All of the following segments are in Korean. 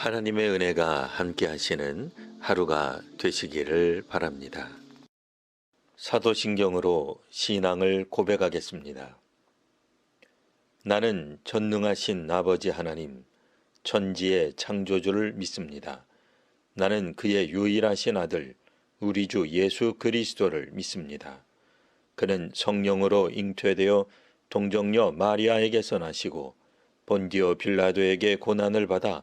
하나님의 은혜가 함께 하시는 하루가 되시기를 바랍니다. 사도신경으로 신앙을 고백하겠습니다. 나는 전능하신 아버지 하나님, 천지의 창조주를 믿습니다. 나는 그의 유일하신 아들, 우리 주 예수 그리스도를 믿습니다. 그는 성령으로 잉태되어 동정녀 마리아에게서 나시고 본디오 빌라도에게 고난을 받아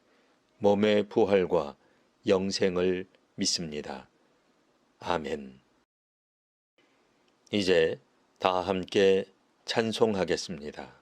몸의 부활과 영생을 믿습니다. 아멘. 이제 다 함께 찬송하겠습니다.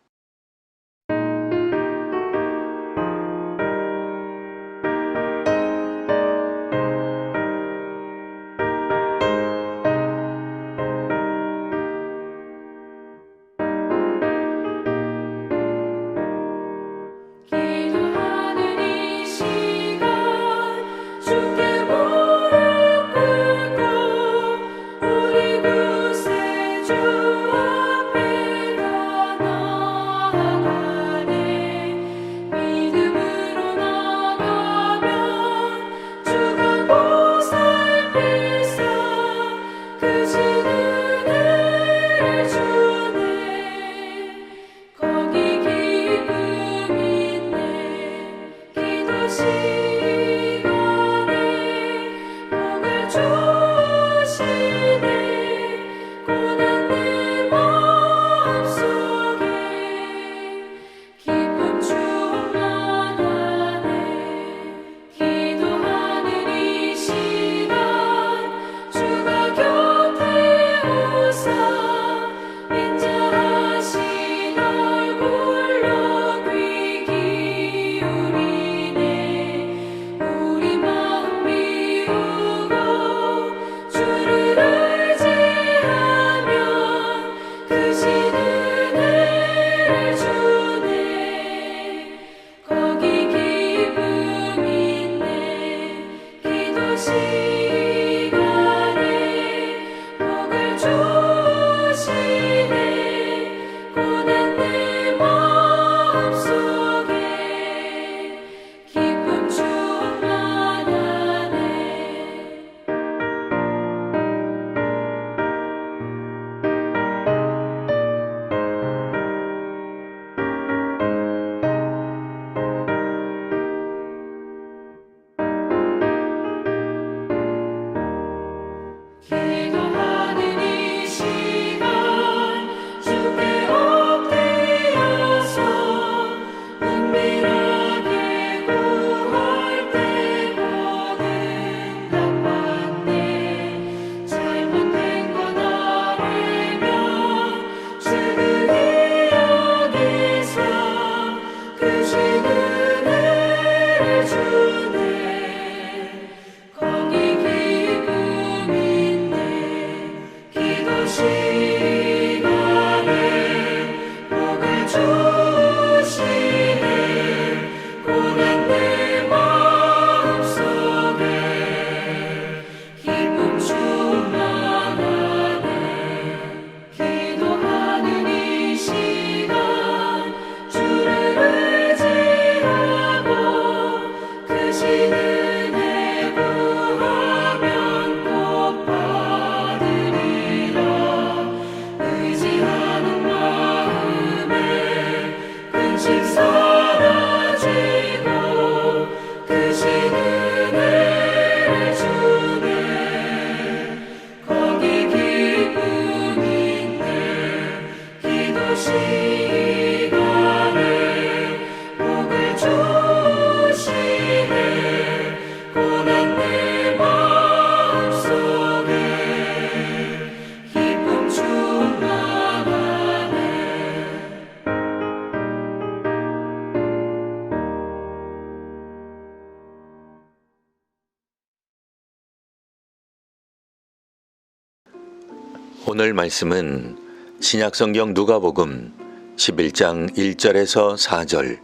오늘 말씀은 신약성경 누가복음 11장 1절에서 4절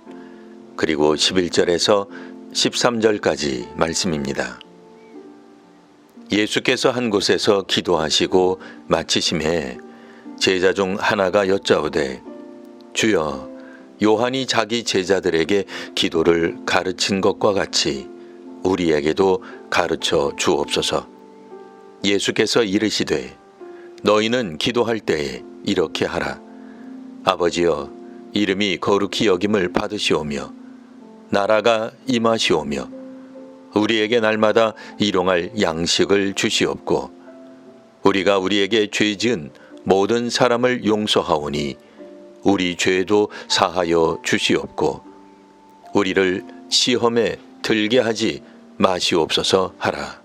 그리고 11절에서 13절까지 말씀입니다. 예수께서 한 곳에서 기도하시고 마치심에 제자 중 하나가 여짜오되 주여 요한이 자기 제자들에게 기도를 가르친 것과 같이 우리에게도 가르쳐 주옵소서. 예수께서 이르시되 너희는 기도할 때에 이렇게 하라. 아버지여 이름이 거룩히 여김을 받으시오며 나라가 임하시오며 우리에게 날마다 일용할 양식을 주시옵고 우리가 우리에게 죄 지은 모든 사람을 용서하오니 우리 죄도 사하여 주시옵고 우리를 시험에 들게 하지 마시옵소서 하라.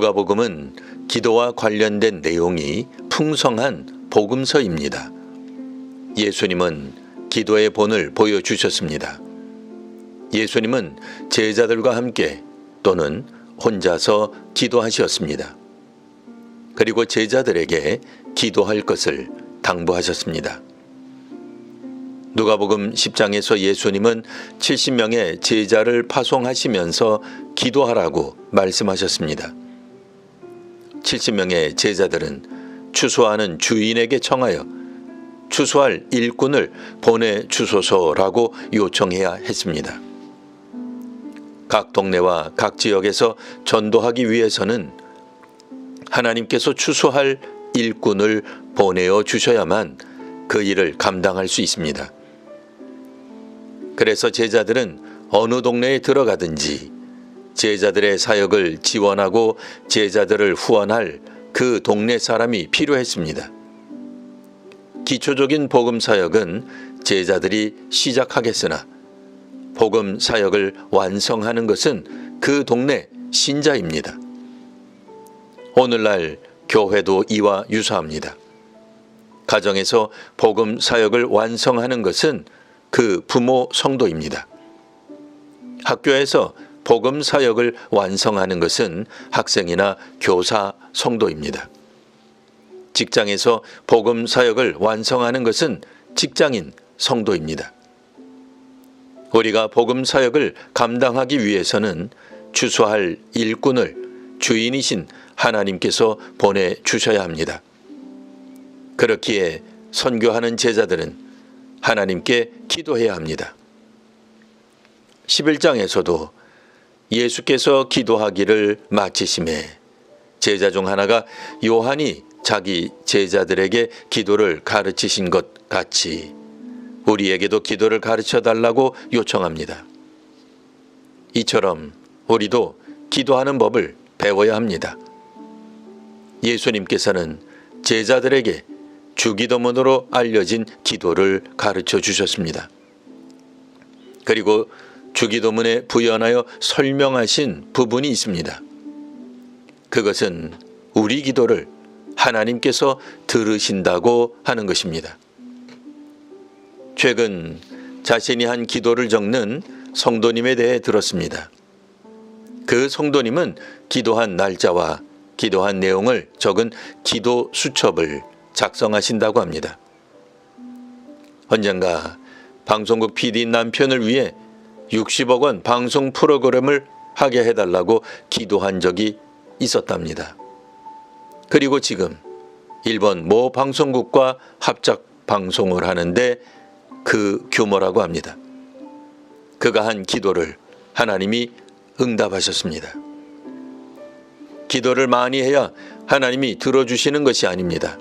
누가복음은 기도와 관련된 내용이 풍성한 복음서입니다. 예수님은 기도의 본을 보여주셨습니다. 예수님은 제자들과 함께 또는 혼자서 기도하셨습니다. 그리고 제자들에게 기도할 것을 당부하셨습니다. 누가복음 10장에서 예수님은 70명의 제자를 파송하시면서 기도하라고 말씀하셨습니다. 70명의 제자들은 추수하는 주인에게 청하여 추수할 일꾼을 보내 주소서라고 요청해야 했습니다. 각 동네와 각 지역에서 전도하기 위해서는 하나님께서 추수할 일꾼을 보내어 주셔야만 그 일을 감당할 수 있습니다. 그래서 제자들은 어느 동네에 들어가든지 제자들의 사역을 지원하고 제자들을 후원할 그 동네 사람이 필요했습니다. 기초적인 복음 사역은 제자들이 시작하겠으나 복음 사역을 완성하는 것은 그 동네 신자입니다. 오늘날 교회도 이와 유사합니다. 가정에서 복음 사역을 완성하는 것은 그 부모 성도입니다. 학교에서 복음 사역을 완성하는 것은 학생이나 교사 성도입니다. 직장에서 복음 사역을 완성하는 것은 직장인 성도입니다. 우리가 복음 사역을 감당하기 위해서는 주소할 일꾼을 주인이신 하나님께서 보내 주셔야 합니다. 그렇기에 선교하는 제자들은 하나님께 기도해야 합니다. 11장에서도 예수께서 기도하기를 마치심에 제자 중 하나가 요한이 자기 제자들에게 기도를 가르치신 것 같이 우리에게도 기도를 가르쳐 달라고 요청합니다. 이처럼 우리도 기도하는 법을 배워야 합니다. 예수님께서는 제자들에게 주기도문으로 알려진 기도를 가르쳐 주셨습니다. 그리고 주기도문에 부연하여 설명하신 부분이 있습니다. 그것은 우리 기도를 하나님께서 들으신다고 하는 것입니다. 최근 자신이 한 기도를 적는 성도님에 대해 들었습니다. 그 성도님은 기도한 날짜와 기도한 내용을 적은 기도 수첩을 작성하신다고 합니다. 언젠가 방송국 PD 남편을 위해 60억 원 방송 프로그램을 하게 해달라고 기도한 적이 있었답니다. 그리고 지금 일본 모 방송국과 합작 방송을 하는데 그 규모라고 합니다. 그가 한 기도를 하나님이 응답하셨습니다. 기도를 많이 해야 하나님이 들어주시는 것이 아닙니다.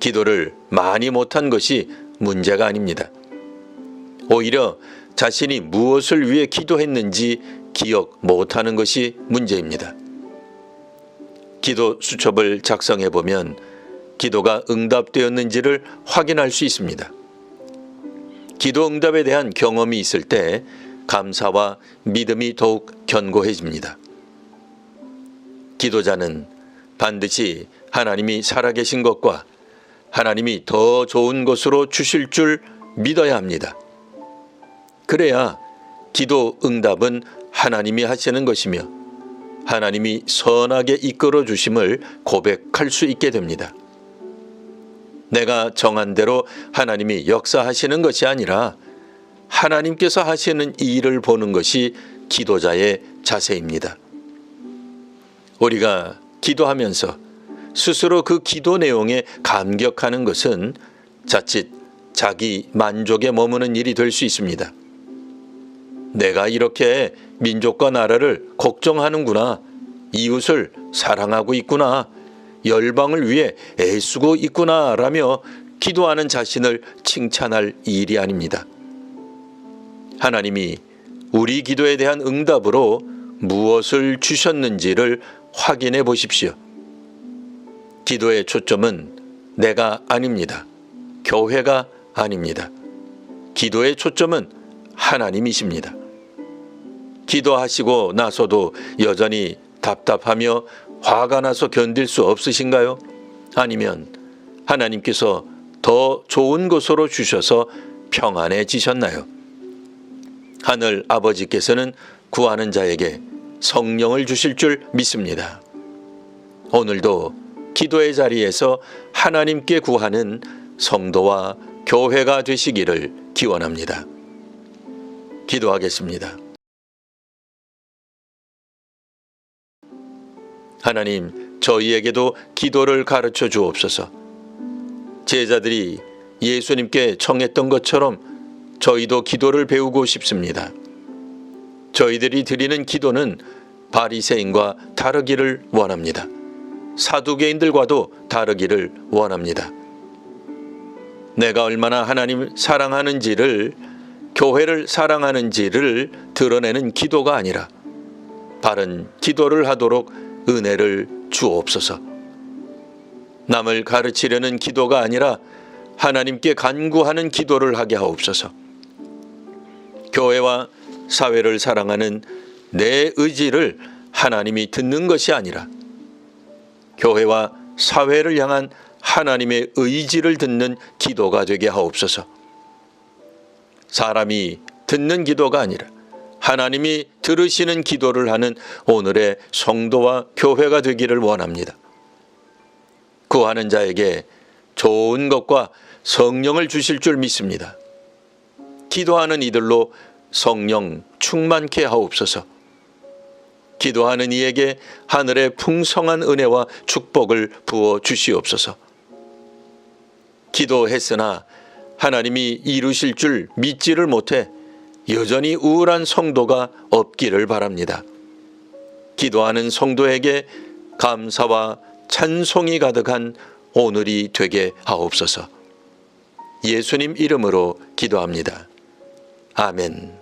기도를 많이 못한 것이 문제가 아닙니다. 오히려 자신이 무엇을 위해 기도했는지 기억 못하는 것이 문제입니다. 기도 수첩을 작성해 보면 기도가 응답되었는지를 확인할 수 있습니다. 기도 응답에 대한 경험이 있을 때 감사와 믿음이 더욱 견고해집니다. 기도자는 반드시 하나님이 살아계신 것과 하나님이 더 좋은 것으로 주실 줄 믿어야 합니다. 그래야 기도 응답은 하나님이 하시는 것이며 하나님이 선하게 이끌어 주심을 고백할 수 있게 됩니다. 내가 정한 대로 하나님이 역사하시는 것이 아니라 하나님께서 하시는 이 일을 보는 것이 기도자의 자세입니다. 우리가 기도하면서 스스로 그 기도 내용에 감격하는 것은 자칫 자기 만족에 머무는 일이 될 수 있습니다. 내가 이렇게 민족과 나라를 걱정하는구나. 이웃을 사랑하고 있구나. 열방을 위해 애쓰고 있구나. 라며 기도하는 자신을 칭찬할 일이 아닙니다. 하나님이 우리 기도에 대한 응답으로 무엇을 주셨는지를 확인해 보십시오. 기도의 초점은 내가 아닙니다. 교회가 아닙니다. 기도의 초점은 하나님이십니다. 기도하시고 나서도 여전히 답답하며 화가 나서 견딜 수 없으신가요? 아니면 하나님께서 더 좋은 곳으로 주셔서 평안해지셨나요? 하늘 아버지께서는 구하는 자에게 성령을 주실 줄 믿습니다. 오늘도 기도의 자리에서 하나님께 구하는 성도와 교회가 되시기를 기원합니다. 기도하겠습니다. 하나님, 저희에게도 기도를 가르쳐 주옵소서. 제자들이 예수님께 청했던 것처럼 저희도 기도를 배우고 싶습니다. 저희들이 드리는 기도는 바리새인과 다르기를 원합니다. 사두개인들과도 다르기를 원합니다. 내가 얼마나 하나님을 사랑하는지를 교회를 사랑하는지를 드러내는 기도가 아니라 바른 기도를 하도록 은혜를 주옵소서. 남을 가르치려는 기도가 아니라 하나님께 간구하는 기도를 하게 하옵소서. 교회와 사회를 사랑하는 내 의지를 하나님이 듣는 것이 아니라 교회와 사회를 향한 하나님의 의지를 듣는 기도가 되게 하옵소서. 사람이 듣는 기도가 아니라 하나님이 들으시는 기도를 하는 오늘의 성도와 교회가 되기를 원합니다. 구하는 자에게 좋은 것과 성령을 주실 줄 믿습니다. 기도하는 이들로 성령 충만케 하옵소서. 기도하는 이에게 하늘의 풍성한 은혜와 축복을 부어 주시옵소서. 기도했으나 하나님이 이루실 줄 믿지를 못해 여전히 우울한 성도가 없기를 바랍니다. 기도하는 성도에게 감사와 찬송이 가득한 오늘이 되게 하옵소서. 예수님 이름으로 기도합니다. 아멘.